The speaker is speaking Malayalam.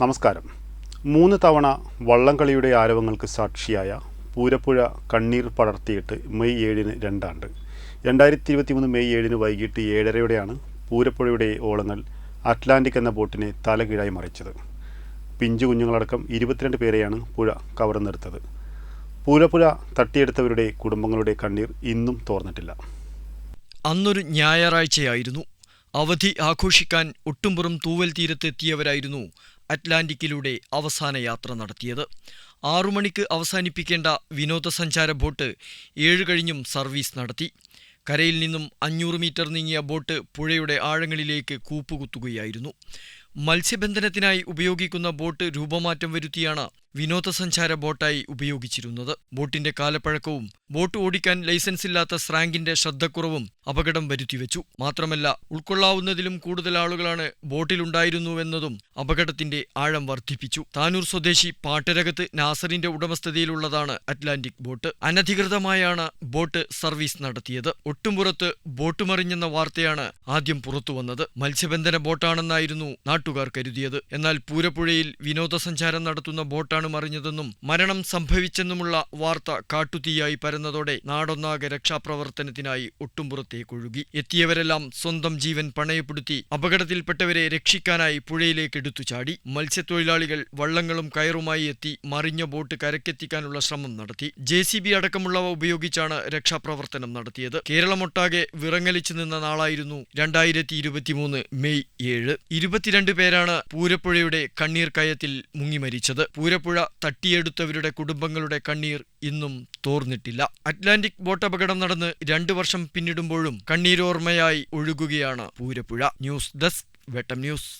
നമസ്കാരം. മൂന്ന് തവണ വള്ളംകളിയുടെ ആരവങ്ങൾക്ക് സാക്ഷിയായ പൂരപ്പുഴ കണ്ണീർ പടർത്തിയിട്ട് മെയ് ഏഴിന് രണ്ടാണ്ട്. രണ്ടായിരത്തി ഇരുപത്തി മൂന്ന് മെയ് ഏഴിന് വൈകിട്ട് ഏഴരയോടെയാണ് പൂരപ്പുഴയുടെ ഓളങ്ങൾ അറ്റ്ലാന്റിക് എന്ന ബോട്ടിനെ തലകീഴായി മറിച്ചത്. പിഞ്ചു കുഞ്ഞുങ്ങളടക്കം ഇരുപത്തിരണ്ട് പേരെയാണ് പുഴ കവർന്നെടുത്തത്. പൂരപ്പുഴ തട്ടിയെടുത്തവരുടെ കുടുംബങ്ങളുടെ കണ്ണീർ ഇന്നും തോർന്നിട്ടില്ല. അന്നൊരു ഞായറാഴ്ചയായിരുന്നു. അവധി ആഘോഷിക്കാൻ ഒട്ടുംപുറം തൂവൽ തീരത്തെത്തിയവരായിരുന്നു അറ്റ്ലാന്റിക്കിലൂടെ അവസാന യാത്ര നടത്തിയത്. ആറു മണിക്ക് അവസാനിപ്പിക്കേണ്ട വിനോദസഞ്ചാര ബോട്ട് ഏഴ് കഴിഞ്ഞും സർവീസ് നടത്തി. കരയിൽ നിന്നും അഞ്ഞൂറ് മീറ്റർ നീങ്ങിയ ബോട്ട് പുഴയുടെ ആഴങ്ങളിലേക്ക് കൂപ്പുകുത്തുകയായിരുന്നു. മത്സ്യബന്ധനത്തിനായി ഉപയോഗിക്കുന്ന ബോട്ട് രൂപമാറ്റം വരുത്തിയാണ് വിനോദസഞ്ചാര ബോട്ടായി ഉപയോഗിച്ചിരുന്നത്. ബോട്ടിന്റെ കാലപ്പഴക്കവും ബോട്ട് ഓടിക്കാൻ ലൈസൻസ് ഇല്ലാത്ത സ്രാങ്കിന്റെ ശ്രദ്ധക്കുറവും അപകടം വരുത്തിവെച്ചു. മാത്രമല്ല ഉൾക്കൊള്ളാവുന്നതിലും കൂടുതൽ ആളുകളാണ് ബോട്ടിലുണ്ടായിരുന്നുവെന്നതും അപകടത്തിന്റെ ആഴം വർദ്ധിപ്പിച്ചു. താനൂർ സ്വദേശി പാട്ടരകത്ത് നാസറിന്റെ ഉടമസ്ഥതയിലുള്ളതാണ് അറ്റ്ലാന്റിക് ബോട്ട്. അനധികൃതമായാണ് ബോട്ട് സർവീസ് നടത്തിയത്. ഒട്ടുംപുറത്ത് ബോട്ട് മറിഞ്ഞെന്ന വാർത്തയാണ് ആദ്യം പുറത്തുവന്നത്. മത്സ്യബന്ധന ബോട്ടാണെന്നായിരുന്നു നാട്ടുകാർ കരുതിയത്. എന്നാൽ പൂരപ്പുഴയിൽ വിനോദസഞ്ചാരം നടത്തുന്ന ബോട്ടാണ് മറിഞ്ഞതെന്നും മരണം സംഭവിച്ചെന്നുമുള്ള വാർത്ത കാട്ടുതീയായി പരന്നതോടെ നാടൊന്നാകെ രക്ഷാപ്രവർത്തനത്തിനായി ഒട്ടുംപുറത്തേക്കൊഴുകി എത്തിയവരെല്ലാം സ്വന്തം ജീവൻ പണയപ്പെടുത്തി അപകടത്തിൽപ്പെട്ടവരെ രക്ഷിക്കാനായി പുഴയിലേക്ക് എടുത്തു ചാടി മത്സ്യത്തൊഴിലാളികൾ വള്ളങ്ങളും കയറുമായി എത്തി മറിഞ്ഞ ബോട്ട് കരക്കെത്തിക്കാനുള്ള ശ്രമം നടത്തി. ജെ അടക്കമുള്ളവ ഉപയോഗിച്ചാണ് രക്ഷാപ്രവർത്തനം നടത്തിയത്. കേരളമൊട്ടാകെ വിറങ്ങലിച്ചു നിന്ന നാളായിരുന്നു രണ്ടായിരത്തി മെയ് ഏഴ്. ഇരുപത്തിരണ്ട് പേരാണ് പൂരപ്പുഴയുടെ കണ്ണീർ കയത്തിൽ മുങ്ങിമരിച്ചത് പൂരപ്പുഴ തട്ടിയെടുത്തവരുടെ കുടുംബങ്ങളുടെ കണ്ണീർ ഇന്നും തോർന്നിട്ടില്ല. അറ്റ്ലാന്റിക് ബോട്ട് അപകടം നടന്ന് രണ്ടു വർഷം പിന്നിടുമ്പോഴും കണ്ണീരോർമ്മയായി ഒഴുകുകയാണ് Poorappuzha. News desk Vettam news.